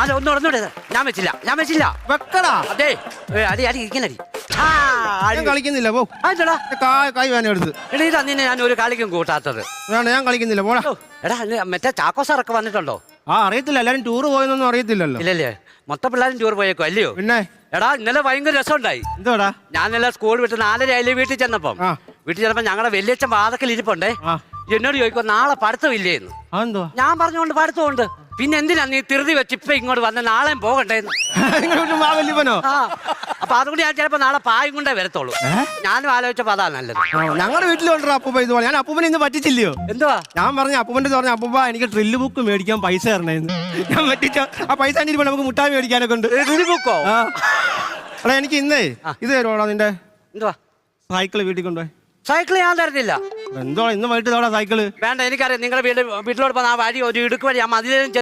അല്ല ഒന്ന് ഒന്നുകൂടെ ഞാൻ വെച്ചില്ല ഞാൻ വെച്ചില്ല. വെക്കടാ. അതെ. അടി അടി ആ, ഞാൻ കളിക്കുന്നില്ല പോ. അതെടാ കായ് വേന എടുത്ത്. എടാ ഇതാ നിന്നെ ഞാൻ ഒരു കളിക്കും കൂട്ടാത്തത്. വേണ്ട ഞാൻ കളിക്കുന്നില്ല പോടാ. എടാ മറ്റേ ചാക്കോ സാറൊക്കെ വന്നിട്ടുണ്ടോ? ആ അറിയത്തില്ല എല്ലാരും ടൂർ പോയെന്നൊന്നും അറിയത്തില്ലല്ലോ. ഇല്ലല്ലേ? മൊത്തം പിള്ളേരും ടൂർ പോയേക്കോ അല്ലയോ? പിന്നെ? എടാ ഇന്നലെ ഭയങ്കര രസമുണ്ടായി. എന്തോടാ? ഞാൻ ഇന്നലെ സ്കൂൾ വിട്ട് നാലര ആയില്ലേ വീട്ടിൽ ചെന്നപ്പം. വീട്ടിൽ ചെന്നപ്പോ ഞങ്ങളുടെ വലിയച്ഛൻ വാതക്കൽ ഇരിപ്പുണ്ടേ എന്നോട് ചോദിക്കോ നാളെ പഠിത്തം ഇല്ലേന്ന് ഞാൻ പറഞ്ഞുകൊണ്ട് പഠിത്തമുണ്ട് പിന്നെ എന്തിനാ നീ തിരുതി വെച്ച് ഇപ്പൊ ഇങ്ങോട്ട് വന്ന നാളെ പോകണ്ടേന്ന്? ആ അപ്പൊ അതുകൊണ്ട് ഞാൻ ചിലപ്പോ നാളെ പായും കൊണ്ടേ വരത്തുള്ളൂ. ഞാനും ആലോചിച്ചപ്പോ അതാ നല്ലത്. ഞങ്ങളുടെ വീട്ടിലുണ്ടോ അപ്പൂപ്പ ഇതുപോലെ? ഞാൻ അപ്പൂപ്പനെ ഇന്ന് പറ്റിച്ചില്ലയോ? എന്തുവാ? ഞാൻ പറഞ്ഞ അപ്പൂപ്പന്റെ പറഞ്ഞ അപ്പൂപ്പ എനിക്ക് ഡ്രില്ല് ബുക്ക് മേടിക്കാൻ പൈസ തരണേന്ന്. ഞാൻ പറ്റിച്ചോ ആ പൈസ ഇരിപ്പുണ്ട്, നമുക്ക് മുട്ടായി മേടിക്കാനൊക്കെ ഉണ്ട്. ഡ്രില്ല് ബുക്കോ അടാ എനിക്ക് ഇന്നേ ഇത് തരുവാണോ നിന്റെ. എന്തുവാ? സൈക്കിൾ വീട്ടിൽ കൊണ്ടുപോയി. സൈക്കിൾ ഞാൻ തരത്തില്ല. എന്തോ ഇന്ന് വൈകിട്ട് തവണ സൈക്കിൾ? വേണ്ട എനിക്കറിയാം നിങ്ങളുടെ വീട് വീട്ടിലോട്ട് പോകുന്ന ആ വഴി ഒരു ഇടുക്ക് വഴി ആ മതിലും